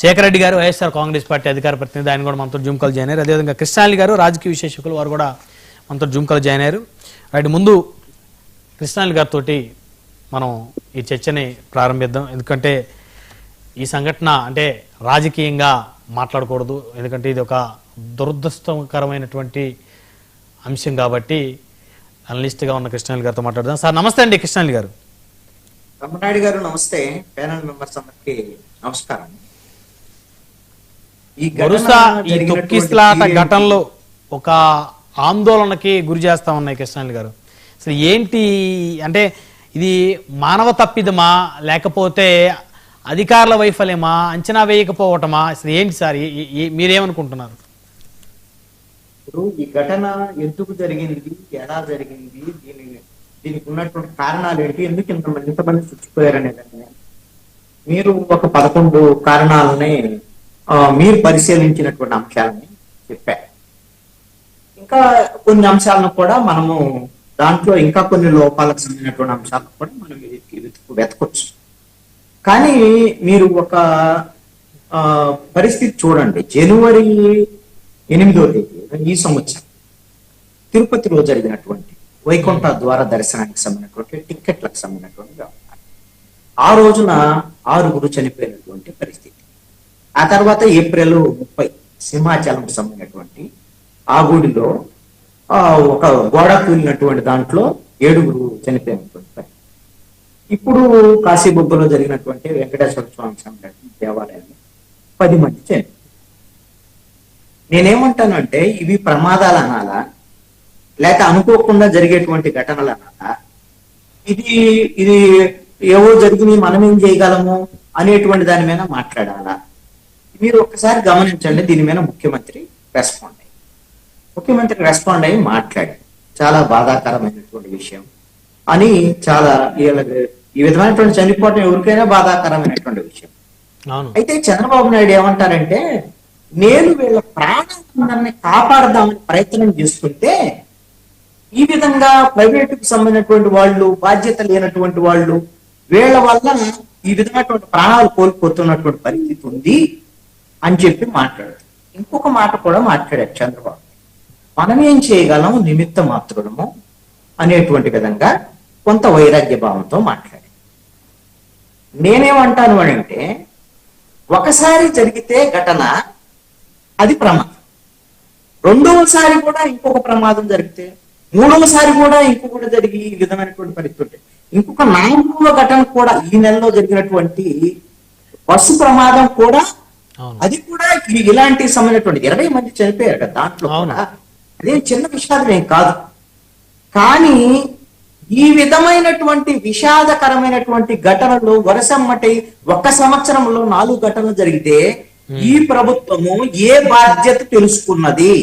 శేఖర్ రెడ్డి గారు వైఎస్ఆర్ కాంగ్రెస్ పార్టీ అధికార ప్రతినిధి ఆయన కూడా మనతో జూమ్ కాల్ జాయిన్ అయ్యారు. అదేవిధంగా కృష్ణాలి గారు రాజకీయ విశేషకులు వారు కూడా మనతో జూమ్ కాల్ జాయిన్ అయ్యారు. రైట్ ముందు కృష్ణాలి గారితో మనం ఈ చర్చని ప్రారంభిద్దాం. ఎందుకంటే ఈ సంఘటన అంటే రాజకీయంగా మాట్లాడకూడదు. ఎందుకంటే ఇది ఒక దురదృష్టకరమైనటువంటి అంశం కాబట్టి అనలిస్ట్గా ఉన్న కృష్ణాలి గారితో మాట్లాడదాం. సార్ నమస్తే అండి కృష్ణాలి గారు. రమణాయుడు గారు నమస్తే. ప్యానల్ మెంబర్స్ అందరికీ నమస్కారం. వరుస ఈ తొక్కిస్లాట ఘటనలో ఒక ఆందోళనకి గురి చేస్తా ఉన్నాయి కృష్ణాలి గారు. అసలు ఏంటి అంటే ఇది మానవ తప్పిదమా? లేకపోతే అధికారుల వైఫల్యమా? అంచనా వేయకపోవటమా? అసలు ఏంటి సార్? మీరేమనుకుంటున్నారు? ఇప్పుడు ఈ ఘటన ఎందుకు జరిగింది? ఎలా జరిగింది? దీని దీనికి ఉన్నటువంటి కారణాలు ఏంటి? ఎందుకు ఇంతమంది ఇంతమంది చచ్చిపోయారనే దాని మీద మీరు ఒక పదకొండు కారణాలని మీరు పరిశీలించినటువంటి అంశాలని చెప్పారు ఇంకా కొన్ని అంశాలను కూడా మనము దాంట్లో ఇంకా కొన్ని లోపాలకు చెందినటువంటి అంశాలను కూడా మనం వెతుకు వెతకొచ్చు. కానీ మీరు ఒక ఆ, పరిస్థితి చూడండి. జనవరి ఎనిమిదో తేదీ ఈ సంవత్సరం తిరుపతిలో జరిగినటువంటి వైకుంఠ ద్వార దర్శనానికి సంబంధించినటువంటి టిక్కెట్లకు సంబంధించినటువంటి వ్యవహారం. ఆ రోజున ఆరుగురు చనిపోయినటువంటి పరిస్థితి. ఆ తర్వాత ఏప్రిల్ ముప్పై సింహాచలం సంబంధించినటువంటి ఆ గుడిలో ఆ, ఒక గోడ కూలినటువంటి దాంట్లో ఏడుగురు చనిపోయినటువంటి ఇప్పుడు కాశీబొబ్బలో జరిగినటువంటి వెంకటేశ్వర స్వామి సంబంధించిన దేవాలయంలో పది మంది చనిపోయారు. నేనేమంటానంటే ఇవి ప్రమాదాలు అనాలా? లేక అనుకోకుండా జరిగేటువంటి ఘటనలు అనాలా? ఇది ఇది ఏవో జరిగినాయి మనం ఏం చేయగలము అనేటువంటి దాని మీద మాట్లాడాలా? మీరు ఒకసారి గమనించండి దీని మీద ముఖ్యమంత్రి రెస్పాండ్ అయ్యి. ముఖ్యమంత్రి రెస్పాండ్ అయ్యి మాట్లాడి. చాలా బాధాకరమైనటువంటి విషయం. అని చాలా ఈ విధమైనటువంటి చనిపోవటం ఎవరికైనా బాధాకరమైనటువంటి విషయం. అయితే చంద్రబాబు నాయుడు ఏమంటారంటే నేను వీళ్ళ ప్రాణాలందరినీ కాపాడదామని ప్రయత్నం చేస్తుంటే ఈ విధంగా ప్రైవేటుకు సంబంధించినటువంటి వాళ్ళు బాధ్యత లేనటువంటి వాళ్ళు వీళ్ళ వల్ల ఈ విధమైనటువంటి ప్రాణాలు కోల్పోతున్నటువంటి పరిస్థితి ఉంది. అని చెప్పి మాట్లాడారు ఇంకొక మాట కూడా మాట్లాడారు చంద్రబాబు. మనం ఏం చేయగలం? నిమిత్త మాత్రులము అనేటువంటి విధంగా కొంత వైరాగ్య భావంతో మాట్లాడారు నేనేమంటాను అని అంటే ఒకసారి జరిగితే ఘటన అది ప్రమాదం. రెండవసారి కూడా ఇంకొక ప్రమాదం జరిగితే మూడవసారి కూడా ఇంకొకటి జరిగి ఈ విధమైనటువంటి పరిస్థితి ఉంటే ఇంకొక నాలుగవ ఘటన కూడా ఈ నెలలో జరిగినటువంటి బస్సు ప్రమాదం కూడా అది కూడా ఇలాంటి సంబంధించినటువంటి ఇరవై మంది చనిపోయారు కదా దాంట్లో అదేం చిన్న విషాదం ఏం కాదు. కానీ ఈ విధమైనటువంటి విషాదకరమైనటువంటి ఘటనలు వరుసమ్మటి ఒక్క సంవత్సరంలో నాలుగు ఘటనలు జరిగితే ఈ ప్రభుత్వము ఏ బాధ్యత తెలుసుకున్నది?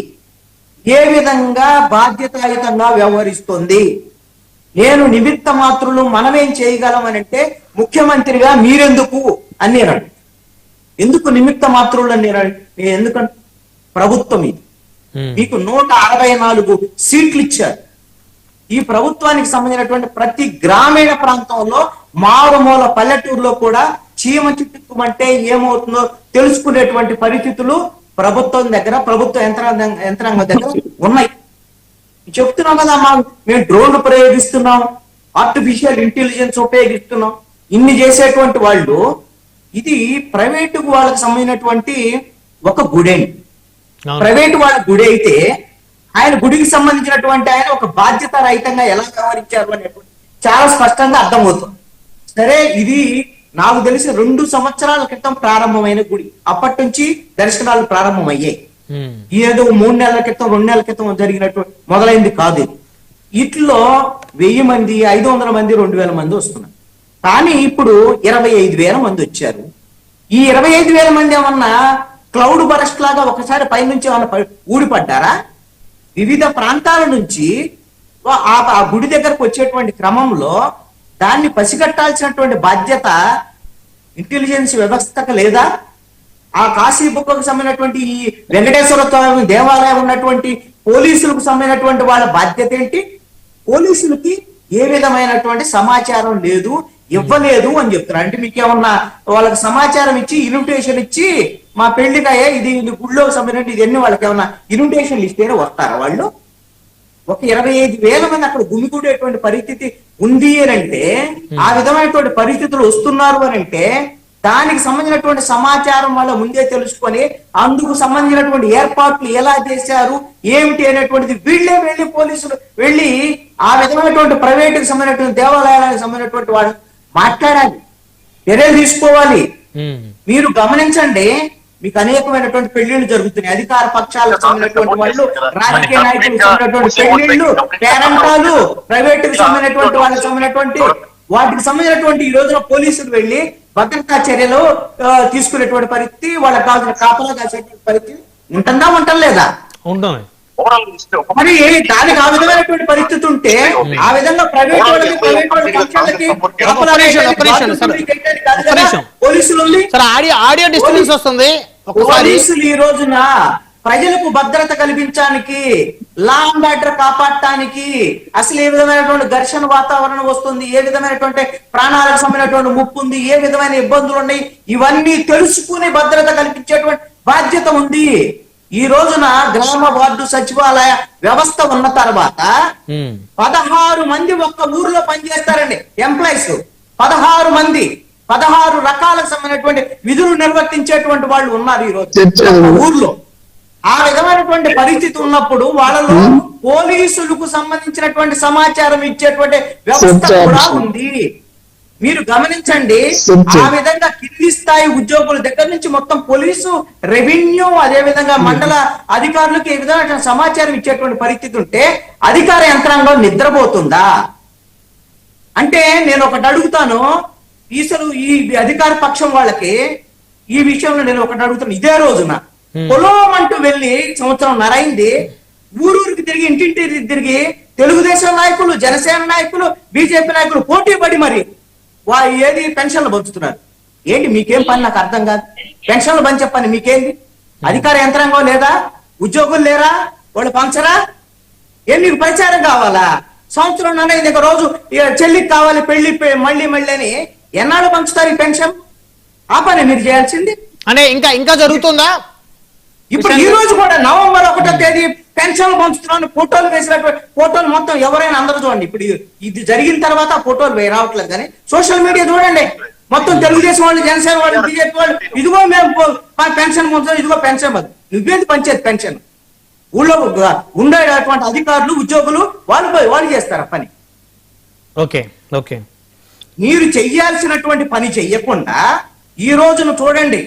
ఏ విధంగా బాధ్యతాయుతంగా వ్యవహరిస్తుంది? నేను నిమిత్త మాత్రులు మనమేం చేయగలం అని అంటే ముఖ్యమంత్రిగా మీరెందుకు? అని నేను. ఎందుకు నిమిత్త మాత్రులు అని నేను ఎందుకంటే ప్రభుత్వం ఇది. మీకు నూట అరవై నాలుగు సీట్లు ఇచ్చారు. ఈ ప్రభుత్వానికి సంబంధించినటువంటి ప్రతి గ్రామీణ ప్రాంతంలో మారుమూల పల్లెటూరులో కూడా చీమ చుట్టుకుమంటే ఏమవుతుందో తెలుసుకునేటువంటి పరిస్థితులు ప్రభుత్వం దగ్గర ప్రభుత్వ యంత్రాంగం యంత్రాంగం దగ్గర ఉన్నాయి. చెప్తున్నాం కదా మా మేము డ్రోన్లు ప్రయోగిస్తున్నాం ఆర్టిఫిషియల్ ఇంటెలిజెన్స్ ఉపయోగిస్తున్నాం. ఇన్ని చేసేటువంటి వాళ్ళు ఇది ప్రైవేటు వాళ్ళకి సంబంధించినటువంటి ఒక గుడేండి ప్రైవేట్ వాళ్ళ గుడి అయితే ఆయన గుడికి సంబంధించినటువంటి ఆయన ఒక బాధ్యత రహితంగా ఎలా వ్యవహరించారు అనేటువంటి చాలా స్పష్టంగా అర్థమవుతుంది. సరే ఇది నాకు తెలిసి రెండు సంవత్సరాల క్రితం ప్రారంభమైన గుడి. అప్పటి నుంచి దర్శనాలు ప్రారంభమయ్యాయి. ఏదో మూడు నెలల క్రితం రెండు నెలల క్రితం జరిగినట్టు మొదలైంది కాదు ఇట్లో వెయ్యి మంది ఐదు వందల మంది రెండు వేల మంది వస్తున్నారు. కానీ ఇప్పుడు ఇరవై ఐదు వేల మంది వచ్చారు. ఈ ఇరవై ఐదు వేల మంది ఏమన్నా క్లౌడ్ బరస్ట్ లాగా ఒకసారి పైనుంచి ఏమన్నా ఊడిపడ్డారా? వివిధ ప్రాంతాల నుంచి ఆ ఆ గుడి దగ్గరకు వచ్చేటువంటి క్రమంలో దాన్ని పసిగట్టాల్సినటువంటి బాధ్యత ఇంటెలిజెన్స్ వ్యవస్థకు లేదా? ఆ కాశీ బుక్కకు సంబంధించినటువంటి ఈ వెంకటేశ్వర స్వామి దేవాలయం ఉన్నటువంటి పోలీసులకు సంబంధించినటువంటి వాళ్ళ బాధ్యత ఏంటి? పోలీసులకి ఏ విధమైనటువంటి సమాచారం లేదు. ఇవ్వలేదు అని చెప్తున్నారు. అంటే మీకు ఏమన్నా వాళ్ళకి సమాచారం ఇచ్చి ఇన్విటేషన్ ఇచ్చి మా పెళ్ళికాయ ఇది గుళ్ళోకి సంబంధించి ఇది ఎన్ని వాళ్ళకి ఏమన్నా ఇన్విటేషన్ ఇస్తేనే వస్తారా వాళ్ళు? ఒక ఇరవై ఐదు వేల మంది అక్కడ గుమికూడేటువంటి పరిస్థితి ఉంది అని అంటే ఆ విధమైనటువంటి పరిస్థితులు వస్తున్నారు అని అంటే దానికి సంబంధించినటువంటి సమాచారం వాళ్ళ ముందే తెలుసుకొని అందుకు సంబంధించినటువంటి ఏర్పాట్లు ఎలా చేశారు ఏమిటి అనేటువంటిది వీళ్ళే వెళ్ళి పోలీసులు వెళ్ళి ఆ విధమైనటువంటి ప్రైవేటుకి సంబంధించినటువంటి దేవాలయాలకు సంబంధించినటువంటి వాళ్ళు మాట్లాడాలి. చర్యలు తీసుకోవాలి. మీరు గమనించండి మీకు అనేకమైనటువంటి పెళ్ళిళ్ళు జరుగుతున్నాయి. అధికార పక్షాలకు సంబంధించినటువంటి వాళ్ళు రాజకీయ నాయకులకు సంబంధించినటువంటి పెళ్ళిళ్ళు పేరంటాలు ప్రైవేట్కి సంబంధించినటువంటి వాళ్ళకి సంబంధించినటువంటి వాటికి సంబంధించినటువంటి ఈ రోజున పోలీసులు వెళ్ళి భద్రతా చర్యలు తీసుకునేటువంటి పరిస్థితి వాళ్ళకి కావాల్సిన కాపలా కాసేటువంటి పరిస్థితి ఉంటుందా ఉంటలేదా? ఉంటుంది మరి దానికి ఆ విధమైనటువంటి పరిస్థితి ఉంటే ఆ విధంగా ప్రైవేట్ వాళ్ళకి. పోలీసులు ఆడియో డిస్టర్బెన్స్ వస్తుంది. ఒకసారి పోలీసులు ఈ రోజున ప్రజలకు భద్రత కల్పించడానికి లా అండ్ ఆర్డర్ కాపాడటానికి అసలు ఏ విధమైనటువంటి ఘర్షణ వాతావరణం వస్తుంది ఏ విధమైనటువంటి ప్రాణాలకు సంబంధించినటువంటి ముప్పు ఉంది ఏ విధమైన ఇబ్బందులు ఉన్నాయి ఇవన్నీ తెలుసుకుని భద్రత కల్పించేటువంటి బాధ్యత ఉంది. ఈ రోజున గ్రామ వార్డు సచివాలయ వ్యవస్థ ఉన్న తర్వాత. పదహారు మంది ఒక్క ఊర్లో పనిచేస్తారండి ఎంప్లాయీస్. పదహారు మంది పదహారు రకాలకు సంబంధించినటువంటి విధులు నిర్వర్తించేటువంటి వాళ్ళు ఉన్నారు ఈ రోజు. ఊర్లో. ఆ విధమైనటువంటి పరిస్థితి ఉన్నప్పుడు వాళ్ళలో పోలీసులకు సంబంధించినటువంటి సమాచారం ఇచ్చేటువంటి వ్యవస్థ కూడా ఉంది. మీరు గమనించండి ఆ విధంగా కింది స్థాయి ఉద్యోగుల దగ్గర నుంచి మొత్తం పోలీసు రెవెన్యూ అదే విధంగా మండల అధికారులకు ఏ విధమైన సమాచారం ఇచ్చేటువంటి పరిస్థితి ఉంటే అధికార యంత్రాంగం నిద్రపోతుందా? అంటే నేను ఒకటి అడుగుతాను ఈసలు ఈ అధికార పక్షం వాళ్ళకి ఈ విషయంలో నేను ఒకటి అడుగుతాను ఇదే రోజున. పొలం అంటూ వెళ్ళి సంవత్సరం నరైంది ఊరూరికి తిరిగి ఇంటింటి తిరిగి తెలుగుదేశం నాయకులు జనసేన నాయకులు బీజేపీ నాయకులు పోటీ పడి మరి వా ఏది పెన్షన్లు పంచుతున్నారు? ఏంటి మీకేం పని నాకు అర్థం కాదు? పెన్షన్లు పంచే పని మీకేంది అధికార యంత్రాంగం లేదా? ఉద్యోగులు లేరా? వాళ్ళు పంచరా? ఏం మీకు ప్రచారం కావాలా? సంవత్సరం నన్నైంది ఒక రోజు చెల్లికి కావాలి పెళ్ళి మళ్ళీ మళ్ళీ అని ఎన్నాళ్ళు పంచుతారు ఈ పెన్షన్? ఆ పని మీరు చేయాల్సింది. అంటే ఇంకా ఇంకా జరుగుతుందా? ఇప్పుడు ఈ రోజు కూడా నవంబర్ ఒకటో తేదీ పెన్షన్లు పంచుతున్నాను ఫోటోలు వేసినటువంటి ఫోటోలు మొత్తం ఎవరైనా అందరూ చూడండి. ఇప్పుడు ఇది- జరిగిన తర్వాత ఫోటోలు రావట్లేదు కానీ సోషల్ మీడియా చూడండి. మొత్తం తెలుగుదేశం వాళ్ళు జనసేన వాళ్ళు బీజేపీ వాళ్ళు ఇదిగో మేము మా పెన్షన్ పంచుతాం ఇదిగో పెన్షన్ పంచు నువ్వేంది పంచేది పెన్షన్? ఊళ్ళో ఉండేటటువంటి అధికారులు ఉద్యోగులు వాళ్ళు పోయి- వాళ్ళు చేస్తారు పని. Okay okay. మీరు చెయ్యాల్సినటువంటి పని చెయ్యకుండా ఈ రోజున చూడండి